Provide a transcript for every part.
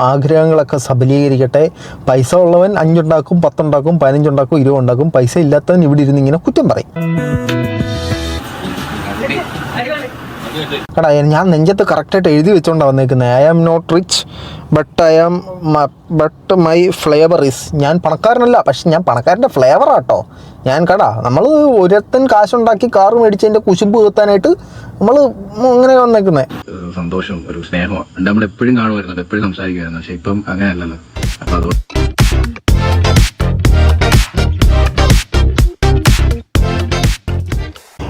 ആഗ്രഹങ്ങളൊക്കെ സബലീകരിക്കട്ടെ. പൈസ ഉള്ളവൻ അഞ്ചുണ്ടാക്കും പത്തുണ്ടാക്കും പതിനഞ്ചുണ്ടാക്കും ഇരുപതുണ്ടാക്കും. പൈസ ഇല്ലാത്തവൻ ഇവിടെ ഇരുന്ന് ഇങ്ങനെ കുറ്റം പറയും. എടാ ഞാൻ നെഞ്ചത്ത് കറക്റ്റായിട്ട് എഴുതി വെച്ചോണ്ടാണ് വന്നേക്കുന്നത് I am not rich but I am but my flavour is ഞാൻ പണക്കാരനല്ല പക്ഷെ ഞാൻ പണക്കാരന്റെ ഫ്ലേവർ ആട്ടോ. ഞാൻ കടാ നമ്മൾ ഒരുത്തൻ കാശുണ്ടാക്കി കാറ് മേടിച്ചതിന്റെ കുശുമ്പ് തീർത്താനായിട്ട് നമ്മൾ ഇങ്ങനെ വന്നേക്കുന്നത് സന്തോഷം ഒരു സ്നേഹമാണ് നമ്മൾ എപ്പോഴും കാണുമായിരുന്നു എപ്പോഴും സംസാരിക്കുമായിരുന്നു. പക്ഷെ ഇപ്പം അങ്ങനെയല്ലല്ലോ. അപ്പം അത്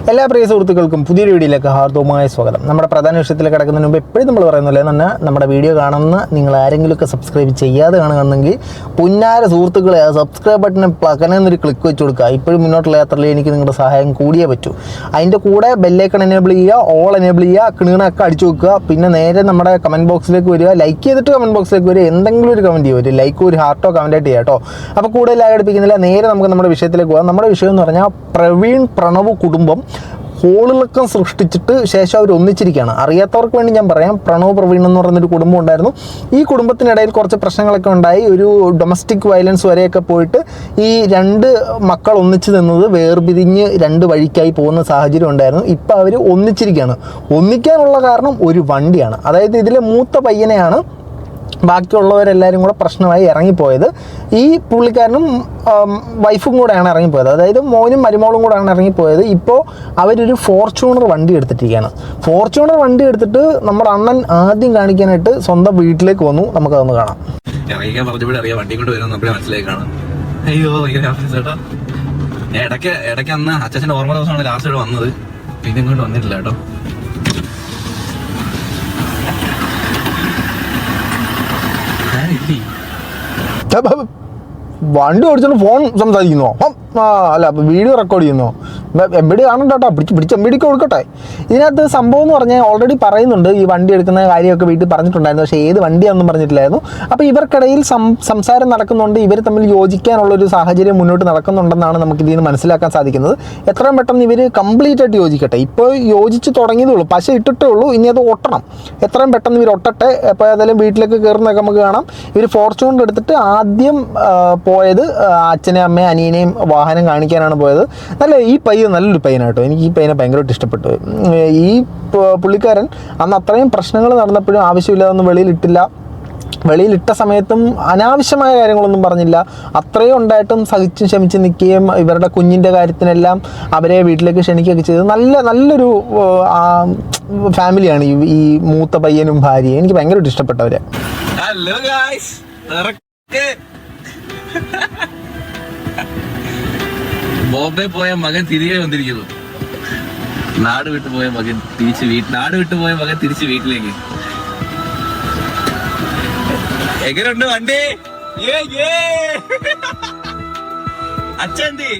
എല്ലാ പ്രിയ സുഹൃത്തുക്കൾക്കും പുതിയൊരു വീഡിയോയിലേക്ക് ഹാർദവുമായ സ്വാഗതം. നമ്മുടെ പ്രധാന വിഷയത്തിൽ കിടക്കുന്നതിന് മുമ്പ് എപ്പോഴും നമ്മൾ പറയുന്നില്ലേ തന്നെ നമ്മുടെ വീഡിയോ കാണുന്ന നിങ്ങൾ ആരെങ്കിലുമൊക്കെ സബ്സ്ക്രൈബ് ചെയ്യാതെ കാണുകയാണെങ്കിൽ പുന്നാര സുഹൃത്തുക്കളെ സബ്സ്ക്രൈബ് ബട്ടനെ പ്ലക്കനെന്നൊരു ക്ലിക്ക് വെച്ച് കൊടുക്കുക. ഇപ്പോഴും മുന്നോട്ടുള്ള യാത്രയിൽ എനിക്ക് നിങ്ങളുടെ സഹായം കൂടിയേ പറ്റൂ. അതിന്റെ കൂടെ ബെല്ലൈക്കൺ എനേബിൾ ചെയ്യുക ഓൾ എനേബിൾ ചെയ്യുക കിണീണൊക്കെ അടിച്ചു വെക്കുക. പിന്നെ നേരെ നമ്മുടെ കമന്റ് ബോക്സിലേക്ക് വരിക. ലൈക്ക് ചെയ്തിട്ട് കമന്റ് ബോക്സിലേക്ക് വരിക. എന്തെങ്കിലും ഒരു കമന്റ് ചെയ്യുക. ഒരു ലൈക്കോ ഒരു ഹാർട്ടോ കമന്റായിട്ട് ചെയ്യുക കേട്ടോ. അപ്പോൾ കൂടുതൽ അടുപ്പിക്കുന്നില്ല. നേരെ നമുക്ക് നമ്മുടെ വിഷയത്തിലേക്ക് പോകാം. നമ്മുടെ വിഷയം എന്ന് പറഞ്ഞാൽ പ്രവീൺ പ്രണവ് കുടുംബം. ഹോളിളക്കം സൃഷ്ടിച്ചിട്ട് ശേഷം അവർ ഒന്നിച്ചിരിക്കുകയാണ്. അറിയാത്തവർക്ക് വേണ്ടി ഞാൻ പറയാം. പ്രണവ് പ്രവീൺ എന്ന് പറയുന്നൊരു കുടുംബം ഉണ്ടായിരുന്നു. ഈ കുടുംബത്തിനിടയിൽ കുറച്ച് പ്രശ്നങ്ങളൊക്കെ ഉണ്ടായി. ഒരു ഡൊമസ്റ്റിക് വയലൻസ് വരെയൊക്കെ പോയിട്ട് ഈ രണ്ട് മക്കൾ ഒന്നിച്ച് നിന്നത് വേർപിരിഞ്ഞ് രണ്ട് വഴിക്കായി പോകുന്ന സാഹചര്യം ഉണ്ടായിരുന്നു. ഇപ്പം അവർ ഒന്നിച്ചിരിക്കുകയാണ്. ഒന്നിക്കാനുള്ള കാരണം ഒരു വണ്ടിയാണ്. അതായത് ഇതിലെ മൂത്ത പയ്യനെയാണ് ബാക്കിയുള്ളവരെല്ലാവരും കൂടെ പ്രശ്നമായി ഇറങ്ങിപ്പോയത്. ഈ പുള്ളിക്കാരനും വൈഫും കൂടെയാണ് ഇറങ്ങിപ്പോയത്. അതായത് മോനും മരുമോളും കൂടെയാണ് ഇറങ്ങിപ്പോയത്. ഇപ്പോൾ അവരൊരു ഫോർച്യൂണർ വണ്ടി എടുത്തിട്ടിരിക്കുകയാണ്. ഫോർച്യൂണർ വണ്ടി എടുത്തിട്ട് നമ്മുടെ അണ്ണൻ ആദ്യം കാണിക്കാനായിട്ട് സ്വന്തം വീട്ടിലേക്ക് വന്നു. നമുക്കതൊന്ന് കാണാം. വണ്ടി അയ്യോ ഇടയ്ക്ക് ഇടയ്ക്ക് അന്ന് അച്ഛന്റെ ഓർമ്മ ദിവസമാണ് ലാസ്റ്റ് വന്നത്. പിന്നെ ഇങ്ങോട്ട് വന്നിട്ടില്ല കേട്ടോ ഞാനില്ലേ ഛെ, ബ- ബ- വണ്ടി ഓടിച്ചോണ്ട് ഫോൺ സംസാരിക്കുന്നു ആ അല്ല വീഡിയോ റെക്കോർഡ് ചെയ്യുന്നു. എം ബി ഡി കാണണ്ട കേട്ടോ പിടിച്ച് പിടിച്ച് എം ബി ഡിക്ക് കൊടുക്കട്ടെ. ഇതിനകത്ത് സംഭവം എന്ന് പറഞ്ഞാൽ ഓൾറെഡി പറയുന്നുണ്ട് ഈ വണ്ടി എടുക്കുന്ന കാര്യമൊക്കെ വീട്ടിൽ പറഞ്ഞിട്ടുണ്ടായിരുന്നു പക്ഷേ ഏത് വണ്ടിയാണെന്നും പറഞ്ഞിട്ടില്ലായിരുന്നു. അപ്പോൾ ഇവർക്കിടയിൽ സംസാരം നടക്കുന്നുണ്ട് ഇവർ തമ്മിൽ യോജിക്കാനുള്ള ഒരു സാഹചര്യം മുന്നോട്ട് നടക്കുന്നുണ്ടെന്നാണ് നമുക്ക് ഇതിൽ നിന്ന് മനസ്സിലാക്കാൻ സാധിക്കുന്നത്. എത്രയും പെട്ടെന്ന് ഇവർ കംപ്ലീറ്റ് ആയിട്ട് യോജിക്കട്ടെ. ഇപ്പോൾ യോജിച്ച് തുടങ്ങിയതേ ഉള്ളൂ പശ ഇട്ടിട്ടേ ഉള്ളൂ ഇനി അത് ഒട്ടണം. എത്രയും പെട്ടെന്ന് ഇവർ ഒട്ടട്ടെ അപ്പോൾ ഏതായാലും വീട്ടിലേക്ക് കയറുന്നൊക്കെ നമുക്ക് കാണാം. ഇവർ ഫോർച്യൂണർ എടുത്തിട്ട് ആദ്യം പോയത് അച്ഛനെ അമ്മയും അനിയനെയും വാഹനം കാണിക്കാനാണ് പോയത്. നല്ല ഈ പയ്യൻ നല്ലൊരു പയ്യനാട്ടോ എനിക്ക് ഈ പയ്യനെ ഭയങ്കരമായിട്ട് ഇഷ്ടപ്പെട്ടു. ഈ പുള്ളിക്കാരൻ അന്ന് അത്രയും പ്രശ്നങ്ങൾ നടന്നപ്പോഴും ആവശ്യമില്ലാതൊന്നും വെളിയിലിട്ടില്ല. വെളിയിലിട്ട സമയത്തും അനാവശ്യമായ കാര്യങ്ങളൊന്നും പറഞ്ഞില്ല. അത്രയും ഉണ്ടായിട്ടും സഹിച്ചും ക്ഷമിച്ച് നിൽക്കുകയും ഇവരുടെ കുഞ്ഞിന്റെ കാര്യത്തിനെല്ലാം അവരെ വീട്ടിലേക്ക് ക്ഷണിക്കുകയൊക്കെ ചെയ്തത് നല്ല നല്ലൊരു ഫാമിലിയാണ് ഈ ഈ മൂത്ത പയ്യനും ഭാര്യയും. എനിക്ക് ഭയങ്കരമായിട്ട് ഇഷ്ടപ്പെട്ടവരെ. ഹലോ ഗായ്സ് ബോംബെ പോയ മകൻ തിരികെ വന്നിരിക്കുന്നു. നാട് വിട്ടു പോയ മകൻ തിരിച്ച് വീട്ടിൽ നാട് വിട്ടു പോയ മകൻ തിരിച്ച് വീട്ടിലേക്ക്. എങ്ങനെയുണ്ട് വണ്ടി. അച്ഛന്തി.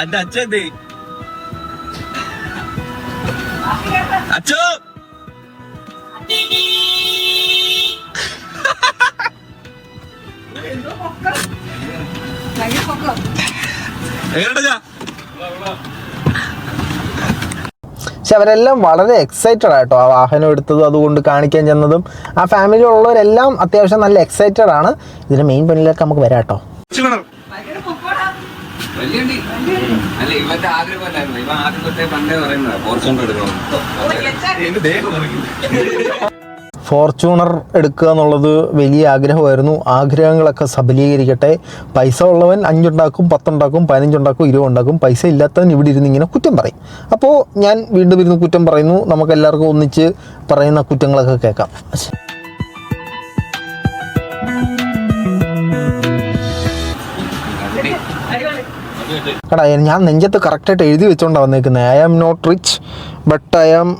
എന്റെ അച്ഛന്തി. അച്ഛോ. എങ്ങനെയുണ്ട് പക്ഷെ അവരെല്ലാം വളരെ എക്സൈറ്റഡ് ആയിട്ടോ ആ വാഹനം എടുത്തതും അതുകൊണ്ട് കാണിക്കാൻ ചെന്നതും. ആ ഫാമിലി ഉള്ളവരെല്ലാം അത്യാവശ്യം നല്ല എക്സൈറ്റഡ് ആണ്. ഇതിന് മെയിൻ പണിയിലേക്ക് നമുക്ക് വരാം കേട്ടോ. അല്ല ഇവന്റെ ആഗ്രഹമല്ലായിരുന്നു ഇവ പണ്ടേ പറയുന്നത് എടുക്കണം. ഫോർച്യൂണർ എടുക്കുക എന്നുള്ളത് വലിയ ആഗ്രഹമായിരുന്നു. ആഗ്രഹങ്ങളൊക്കെ സബലീകരിക്കട്ടെ. പൈസ ഉള്ളവൻ അഞ്ചുണ്ടാക്കും പത്തുണ്ടാക്കും പതിനഞ്ചുണ്ടാക്കും ഇരുപതുണ്ടാക്കും. പൈസ ഇല്ലാത്തവൻ ഇവിടെ ഇരുന്ന് ഇങ്ങനെ കുറ്റം പറയും. അപ്പോൾ ഞാൻ വീണ്ടും ഇരുന്ന് കുറ്റം പറയുന്നു. നമുക്ക് എല്ലാവർക്കും ഒന്നിച്ച് പറയുന്ന കുറ്റങ്ങളൊക്കെ കേൾക്കാം. എടാ ഞാൻ നെഞ്ചത്ത് കറക്റ്റായിട്ട് എഴുതി വെച്ചോണ്ടാണ് വന്നേക്കുന്നത് I am not rich but I am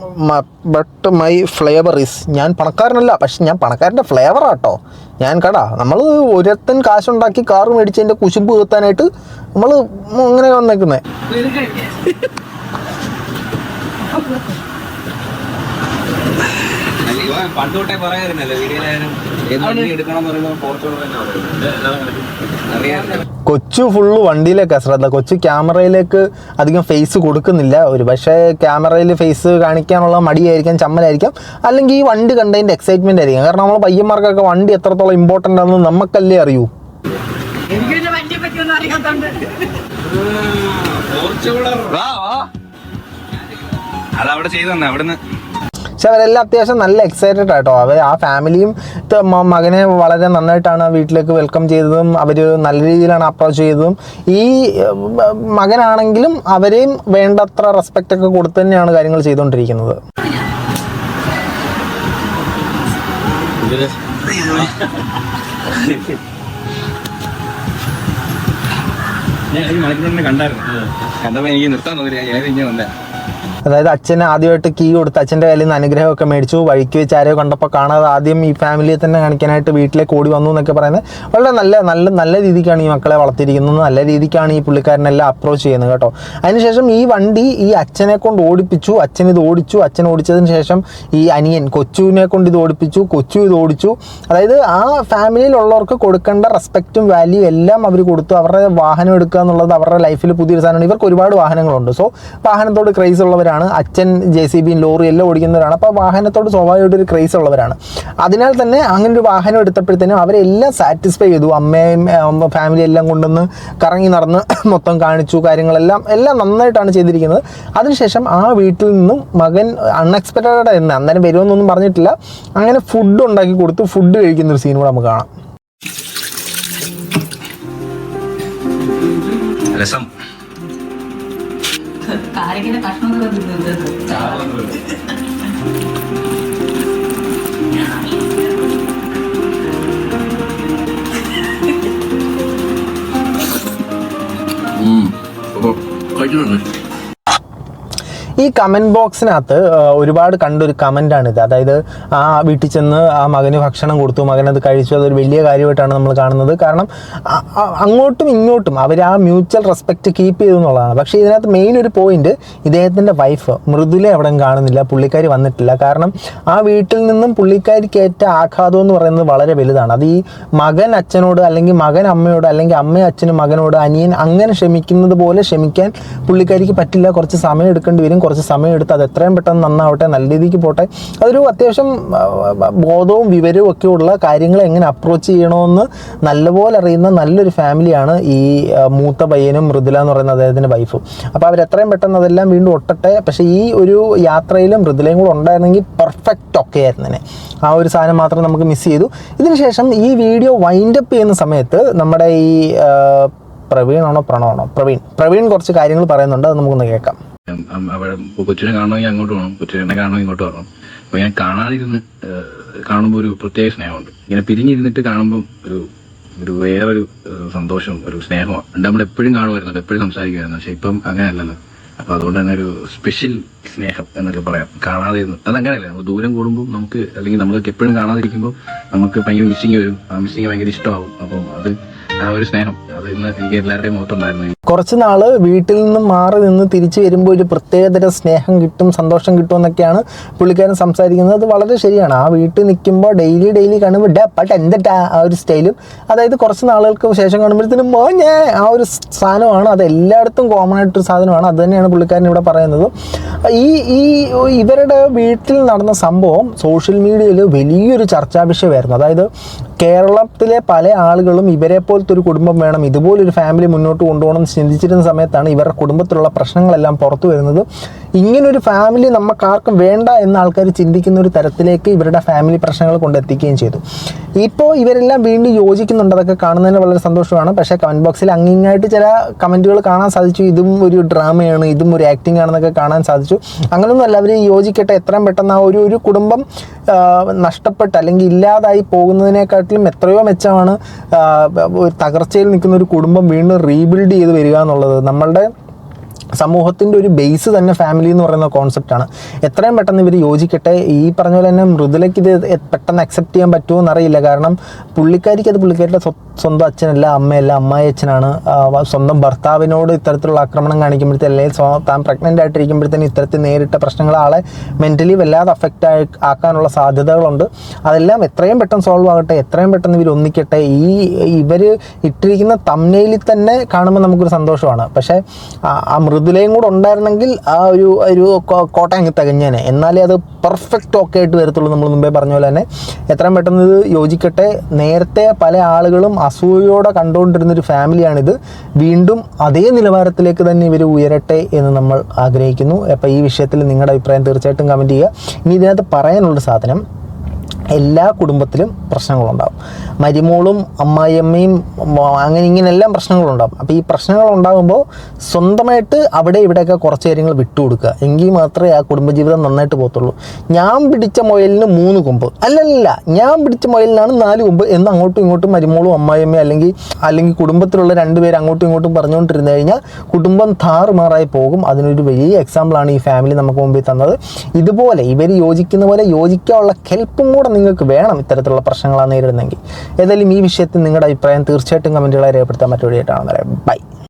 but my flavour is ഞാൻ പണക്കാരനല്ല പക്ഷെ ഞാൻ പണക്കാരന്റെ ഫ്ലേവർ ആട്ടോ ഞാൻ കടാ നമ്മൾ ഒരുത്തൻ കാശുണ്ടാക്കി കാറ് മേടിച്ചതിന്റെ കുശുമ്പ് തീർത്താനായിട്ട് നമ്മൾ ഇങ്ങനെ വന്നേക്കുന്നത് ഇവൻ പണ്ട് തൊട്ടേ പറയാറുന്നല്ലേ വീഡിയോയിലായാലും ഏത് വണ്ടി എടുക്കണം എന്ന് പറയുമ്പോൾ ഫോർച്യൂണർ തന്നെ പറയുന്നത് കൊച്ചു ഫുള്ള് വണ്ടിയിലേക്ക് ശ്രദ്ധ കൊച്ചു ക്യാമറയിലേക്ക് അധികം ഫേസ് കൊടുക്കുന്നില്ല. ഒരു പക്ഷേ ക്യാമറയിൽ ഫേസ് കാണിക്കാനുള്ള മടിയായിരിക്കാം ചമ്മലായിരിക്കാം. അല്ലെങ്കിൽ ഈ വണ്ടി കണ്ടതിന്റെ എക്സൈറ്റ്മെന്റ് ആയിരിക്കും. കാരണം നമ്മൾ പയ്യന്മാർക്കൊക്കെ വണ്ടി എത്രത്തോളം ഇമ്പോർട്ടന്റ് ആണെന്ന് നമുക്കല്ലേ അറിയൂ. അതവിടെ ചെയ്തു തന്നെ അവിടുന്ന്. പക്ഷെ അവരെല്ലാം അത്യാവശ്യം നല്ല എക്സൈറ്റഡ് ആട്ടോ. അവർ ആ ഫാമിലിയും മകനെ വളരെ നന്നായിട്ടാണ് വീട്ടിലേക്ക് വെൽക്കം ചെയ്തതും അവർ നല്ല രീതിയിലാണ് അപ്രോച്ച് ചെയ്തതും. ഈ മകനാണെങ്കിലും അവരെയും വേണ്ടത്ര റെസ്പെക്റ്റ് ഒക്കെ കൊടുത്തു തന്നെയാണ് കാര്യങ്ങൾ ചെയ്തുകൊണ്ടിരിക്കുന്നത്. ഞാൻ ഈ മണിക്കൂറിനെ കണ്ടായിരുന്നു. കണ്ടപ്പോ എനിക്ക് നിർത്താൻ തോന്നില്ല ഞാൻ ഇങ്ങനെ വന്നേ? അതായത് അച്ഛൻ ആദ്യമായിട്ട് കീ കൊടുത്ത് അച്ഛന്റെ കയ്യിൽ നിന്ന് അനുഗ്രഹമൊക്കെ മേടിച്ചു. വഴിക്ക് വെച്ച് ആരെയോ കണ്ടപ്പോൾ കാണാതെ ആദ്യം ഈ ഫാമിലിയെ തന്നെ കാണിക്കാനായിട്ട് വീട്ടിലേക്ക് ഓടി വന്നു എന്നൊക്കെ പറയുന്നത് വളരെ നല്ല നല്ല നല്ല രീതിക്കാണ് ഈ മക്കളെ വളർത്തിയിരിക്കുന്നത്. നല്ല രീതിക്കാണ് ഈ പുള്ളിക്കാരനെല്ലാം അപ്രോച്ച് ചെയ്യുന്നത് കേട്ടോ. അതിനുശേഷം ഈ വണ്ടി ഈ അച്ഛനെ കൊണ്ട് ഓടിപ്പിച്ചു. അച്ഛൻ ഇത് ഓടിച്ചു. അച്ഛൻ ഓടിച്ചതിന് ശേഷം ഈ അനിയൻ കൊച്ചുവിനെ കൊണ്ട് ഇത് ഓടിപ്പിച്ചു. കൊച്ചു ഇത് ഓടിച്ചു. അതായത് ആ ഫാമിലിയിലുള്ളവർക്ക് കൊടുക്കേണ്ട റെസ്പെക്റ്റും വാല്യൂ എല്ലാം അവർ കൊടുത്തു. അവരുടെ വാഹനം എടുക്കുക എന്നുള്ളത് അവരുടെ ലൈഫിൽ പുതിയൊരു സാധനമാണ്. ഇവർക്ക് ഒരുപാട് വാഹനങ്ങളുണ്ട്. സോ വാഹനത്തോട് ക്രൈസ് ഉള്ളവരാണ്. അച്ഛൻ ജെ സി ബിയും ലോറി എല്ലാം ഓടിക്കുന്നവരാണ്. അപ്പോൾ വാഹനത്തോട് സ്വാഭാവികമായിട്ട് ഒരു ക്രൈസ് ഉള്ളവരാണ്. അതിനാൽ തന്നെ അങ്ങനെ ഒരു വാഹനം എടുത്തപ്പോഴത്തേനും അവരെല്ലാം സാറ്റിസ്ഫൈ ചെയ്തു. അമ്മയും ഫാമിലി എല്ലാം കൊണ്ടുവന്ന് കറങ്ങി നടന്ന് മൊത്തം കാണിച്ചു കാര്യങ്ങളെല്ലാം എല്ലാം നന്നായിട്ടാണ് ചെയ്തിരിക്കുന്നത്. അതിനുശേഷം ആ വീട്ടിൽ നിന്നും മകൻ അൺഎക്സ്പെക്റ്റഡ് എന്ന് അന്നേരം വരുമെന്നൊന്നും പറഞ്ഞിട്ടില്ല. അങ്ങനെ ഫുഡ് ഉണ്ടാക്കി കൊടുത്തു ഫുഡ് കഴിക്കുന്ന ഒരു സീൻ കൂടെ നമുക്ക് കാണാം. ಯಾರಿಗಿನ ಕಷ್ಟ ಹ್ಮ್ ಕೈ ഈ കമന്റ് ബോക്സിനകത്ത് ഒരുപാട് കണ്ടൊരു കമന്റാണിത് അതായത് ആ വീട്ടിൽ ചെന്ന് ആ മകന് ഭക്ഷണം കൊടുത്തു മകൻ അത് കഴിച്ചു അതൊരു വലിയ കാര്യമായിട്ടാണ് നമ്മൾ കാണുന്നത്. കാരണം അങ്ങോട്ടും ഇങ്ങോട്ടും അവർ ആ മ്യൂച്വൽ റെസ്പെക്റ്റ് കീപ്പ് ചെയ്തു എന്നുള്ളതാണ്. പക്ഷേ ഇതിനകത്ത് മെയിൻ ഒരു പോയിന്റ് ഇദ്ദേഹത്തിന്റെ വൈഫ് മൃദുല എവിടെയും കാണുന്നില്ല പുള്ളിക്കാരി വന്നിട്ടില്ല. കാരണം ആ വീട്ടിൽ നിന്നും പുള്ളിക്കാരിക്ക് ഏറ്റ ആഘാതം എന്ന് പറയുന്നത് വളരെ വലുതാണ്. അത് ഈ മകൻ അച്ഛനോട് അല്ലെങ്കിൽ മകൻ അമ്മയോട് അല്ലെങ്കിൽ അമ്മ അച്ഛനും മകനോട് അനിയൻ അങ്ങനെ ക്ഷമിക്കുന്നത് പോലെ ക്ഷമിക്കാൻ പുള്ളിക്കാരിക്ക് പറ്റില്ല. കുറച്ച് സമയം എടുക്കേണ്ടി വരും. കുറച്ച് സമയം എടുത്ത് അത് എത്രയും പെട്ടെന്ന് നന്നാവട്ടെ നല്ല രീതിക്ക് പോട്ടെ. അതൊരു അത്യാവശ്യം ബോധവും വിവരവും ഒക്കെ ഉള്ള കാര്യങ്ങൾ എങ്ങനെ അപ്രോച്ച് ചെയ്യണമെന്ന് നല്ലപോലെ അറിയുന്ന നല്ലൊരു ഫാമിലിയാണ് ഈ മൂത്ത പയ്യനും മൃദുല എന്ന് പറയുന്ന അദ്ദേഹത്തിന്റെ വൈഫും അപ്പോൾ അവർ എത്രയും പെട്ടെന്ന് അതെല്ലാം വീണ്ടും ഒട്ടട്ടെ. പക്ഷേ ഈ ഒരു യാത്രയിലും മൃദുലയും കൂടെ ഉണ്ടായിരുന്നെങ്കിൽ പെർഫെക്റ്റ് ഒക്കെ ആയിരുന്നേനെ ആ ഒരു സാധനം മാത്രം നമുക്ക് മിസ് ചെയ്തു. ഇതിനുശേഷം ഈ വീഡിയോ വൈൻഡപ്പ് ചെയ്യുന്ന സമയത്ത് നമ്മുടെ ഈ പ്രവീണാണോ പ്രണവാണോ? പ്രവീൺ. പ്രവീൺ കുറച്ച് കാര്യങ്ങൾ പറയുന്നുണ്ട് അത് നമുക്കൊന്ന് കേൾക്കാം. അവിടെ കൊച്ചിനെ കാണണമെങ്കിൽ അങ്ങോട്ട് പോകണം കൊച്ചിനെ കാണണമെങ്കിൽ ഇങ്ങോട്ട് വരണം അപ്പൊ ഞാൻ കാണാതിരുന്ന് കാണുമ്പോൾ ഒരു പ്രത്യേക സ്നേഹമുണ്ട്. ഇങ്ങനെ പിരിഞ്ഞിരുന്നിട്ട് കാണുമ്പോൾ ഒരു ഒരു വേറൊരു സന്തോഷം ഒരു സ്നേഹമാണ് നമ്മൾ എപ്പോഴും കാണുമായിരുന്നല്ലോ എപ്പോഴും സംസാരിക്കുമായിരുന്നു. പക്ഷെ ഇപ്പം അങ്ങനെയല്ലല്ലോ. അപ്പൊ അതുകൊണ്ട് തന്നെ ഒരു സ്പെഷ്യൽ സ്നേഹം എന്നൊക്കെ പറയാം. കാണാതെ അത് അതങ്ങനെയല്ല നമ്മൾ ദൂരം കൂടുമ്പോൾ നമുക്ക് അല്ലെങ്കിൽ നമ്മൾ എപ്പോഴും കാണാതിരിക്കുമ്പോൾ നമുക്ക് ഭയങ്കര മിസ്സിങ് വരും. ആ മിസ്സിങ് ഭയങ്കര ഇഷ്ടമാവും. അപ്പം അത് ആ ഒരു സ്നേഹം. അത് ഇന്ന് എനിക്ക് എല്ലാവരുടെയും മുഖത്തുണ്ടായിരുന്നു. കുറച്ച് നാൾ വീട്ടിൽ നിന്നും മാറി നിന്ന് തിരിച്ചു വരുമ്പോൾ ഒരു പ്രത്യേകതര സ്നേഹം കിട്ടും സന്തോഷം കിട്ടും എന്നൊക്കെയാണ് പുള്ളിക്കാരൻ സംസാരിക്കുന്നത്. അത് വളരെ ശരിയാണ്. ആ വീട്ടിൽ നിൽക്കുമ്പോൾ ഡെയിലി ഡെയിലി കാണുമ്പോൾ ഡേ പട്ട് എന്തിട്ടാ ആ ഒരു സ്റ്റൈലും? അതായത് കുറച്ച് നാളുകൾക്ക് ശേഷം കാണുമ്പോഴത്തേനും മോഞ്ഞേ ആ ഒരു സാധനമാണ്. അത് എല്ലായിടത്തും കോമൺ ആയിട്ടൊരു സാധനമാണ്. അത് തന്നെയാണ് പുള്ളിക്കാരൻ ഇവിടെ പറയുന്നത്. ഈ ഈ ഇവരുടെ വീട്ടിൽ നടന്ന സംഭവം സോഷ്യൽ മീഡിയയിൽ വലിയൊരു ചർച്ചാ വിഷയമായിരുന്നു. അതായത് കേരളത്തിലെ പല ആളുകളും ഇവരെ പോലത്തെ ഒരു കുടുംബം വേണം ഇതുപോലൊരു ഫാമിലി മുന്നോട്ട് കൊണ്ടുപോകണം ചിന്തിച്ചിരുന്ന സമയത്താണ് ഇവരുടെ കുടുംബത്തിലുള്ള പ്രശ്നങ്ങളെല്ലാം പുറത്തു വരുന്നത്. ഇങ്ങനൊരു ഫാമിലി നമുക്കാർക്കും വേണ്ട എന്ന ആൾക്കാർ ചിന്തിക്കുന്ന ഒരു തരത്തിലേക്ക് ഇവരുടെ ഫാമിലി പ്രശ്നങ്ങൾ കൊണ്ടെത്തിക്കുകയും ചെയ്തു. ഇപ്പോൾ ഇവരെല്ലാം വീണ്ടും യോജിക്കുന്നുണ്ട്. അതൊക്കെ കാണുന്നതിന് വളരെ സന്തോഷമാണ്. പക്ഷേ കമന്റ് ബോക്സിൽ അങ്ങിങ്ങായിട്ട് ചില കമന്റുകൾ കാണാൻ സാധിച്ചു. ഇതും ഒരു ഡ്രാമയാണ് ഇതും ഒരു ആക്ടിംഗ് ആണെന്നൊക്കെ കാണാൻ സാധിച്ചു. അങ്ങനെയൊന്നും അവർ യോജിക്കട്ടെ. എത്രയും പെട്ടെന്ന് ആ ഒരു ഒരു കുടുംബം നഷ്ടപ്പെട്ട് അല്ലെങ്കിൽ ഇല്ലാതായി പോകുന്നതിനെക്കാട്ടിലും എത്രയോ മെച്ചമാണ് തകർച്ചയിൽ നിൽക്കുന്ന ഒരു കുടുംബം വീണ്ടും റീബിൽഡ് ചെയ്ത് വരിക എന്നുള്ളത്. നമ്മളുടെ സമൂഹത്തിന്റെ ഒരു ബേസ് തന്നെ ഫാമിലി എന്ന് പറയുന്ന കോൺസെപ്റ്റാണ് എത്രയും പെട്ടെന്ന് ഇവർ യോജിക്കട്ടെ. ഈ പറഞ്ഞ പോലെ തന്നെ മൃദുലയ്ക്ക് ഇത് പെട്ടെന്ന് അക്സെപ്റ്റ് ചെയ്യാൻ പറ്റുമോ എന്നറിയില്ല. കാരണം പുള്ളിക്കാരിക്ക് അത് പുള്ളിക്കാരുടെ സ്വ- സ്വന്തം അച്ഛനല്ല അമ്മയല്ല അമ്മായി അച്ഛനാണ്. സ്വന്തം ഭർത്താവിനോട് ഇത്തരത്തിലുള്ള ആക്രമണം കാണിക്കുമ്പോഴത്തെ അല്ലെങ്കിൽ താൻ പ്രഗ്നന്റ് ആയിട്ടിരിക്കുമ്പോഴത്തേന് ഇത്തരത്തിൽ നേരിട്ട പ്രശ്നങ്ങൾ ആളെ മെന്റലി വല്ലാതെ അഫക്റ്റ് ആയി ആക്കാനുള്ള സാധ്യതകളുണ്ട്. അതെല്ലാം എത്രയും പെട്ടെന്ന് സോൾവ് ആകട്ടെ. എത്രയും പെട്ടെന്ന് ഇവർ ഒന്നിക്കട്ടെ. ഈ ഇവർ ഇട്ടിരിക്കുന്ന തമ്മനയിൽ തന്നെ കാണുമ്പോൾ നമുക്കൊരു സന്തോഷമാണ്. പക്ഷേ ആ മൃദുലയും കൂടെ ഉണ്ടായിരുന്നെങ്കിൽ ആ ഒരു ഒരു കോ- കോട്ടയം അങ്ങ് തികഞ്ഞേനെ. എന്നാലേ അത് പെർഫെക്റ്റ് ഓക്കെ ആയിട്ട് വരത്തുള്ളൂ നമ്മൾ മുമ്പേ പറഞ്ഞ പോലെ തന്നെ. എത്രയും പെട്ടെന്ന് ഇത് യോജിക്കട്ടെ. നേരത്തെ പല ആളുകളും അസൂയയോടെ കണ്ടുകൊണ്ടിരുന്നൊരു ഫാമിലിയാണിത്. വീണ്ടും അതേ നിലവാരത്തിലേക്ക് തന്നെ ഇവർ ഉയരട്ടെ എന്ന് നമ്മൾ ആഗ്രഹിക്കുന്നു. അപ്പോൾ ഈ വിഷയത്തിൽ നിങ്ങളുടെ അഭിപ്രായം തീർച്ചയായിട്ടും കമന്റ് ചെയ്യുക. ഇനി ഇതിനകത്ത് പറയാനുള്ള സാധനം. എല്ലാ കുടുംബത്തിലും പ്രശ്നങ്ങളുണ്ടാകും മരുമോളും അമ്മായിയമ്മയും അങ്ങനെ ഇങ്ങനെ എല്ലാം പ്രശ്നങ്ങളുണ്ടാകും അപ്പോൾ ഈ പ്രശ്നങ്ങൾ ഉണ്ടാകുമ്പോൾ സ്വന്തമായിട്ട് അവിടെ ഇവിടെയൊക്കെ കുറച്ച് കാര്യങ്ങൾ വിട്ടുകൊടുക്കുക. എങ്കിൽ മാത്രമേ ആ കുടുംബജീവിതം നന്നായിട്ട് പോകത്തുള്ളൂ. ഞാൻ പിടിച്ച മൊയലിന് മൂന്ന് കൊമ്പ്. അല്ലല്ല ഞാൻ പിടിച്ച മൊയലിനാണ് നാല് കൊമ്പ് എന്ന് അങ്ങോട്ടും ഇങ്ങോട്ടും മരുമോളും അമ്മായിയമ്മയും അല്ലെങ്കിൽ അല്ലെങ്കിൽ കുടുംബത്തിലുള്ള രണ്ട് രണ്ടുപേർ അങ്ങോട്ടും ഇങ്ങോട്ടും പറഞ്ഞുകൊണ്ടിരുന്നു കഴിഞ്ഞാൽ കുടുംബം താറുമാറായി പോകും. അതിനൊരു വലിയ എക്സാമ്പിളാണ് ഈ ഫാമിലി നമുക്ക് മുമ്പിൽ തന്നത്. ഇതുപോലെ ഇവർ യോജിക്കുന്ന പോലെ യോജിക്കാനുള്ള കെൽപ്പും കൂടെ നിങ്ങൾക്ക് വേണം ഇത്തരത്തിലുള്ള പ്രശ്നങ്ങളാണ് നേരിടുന്നെങ്കിൽ ഏതായാലും ഈ വിഷയത്തിൽ നിങ്ങളുടെ അഭിപ്രായം തീർച്ചയായിട്ടും കമന്റുകളെ രേഖപ്പെടുത്താൻ മറ്റൊരു ആയിട്ടാണ് ബൈ.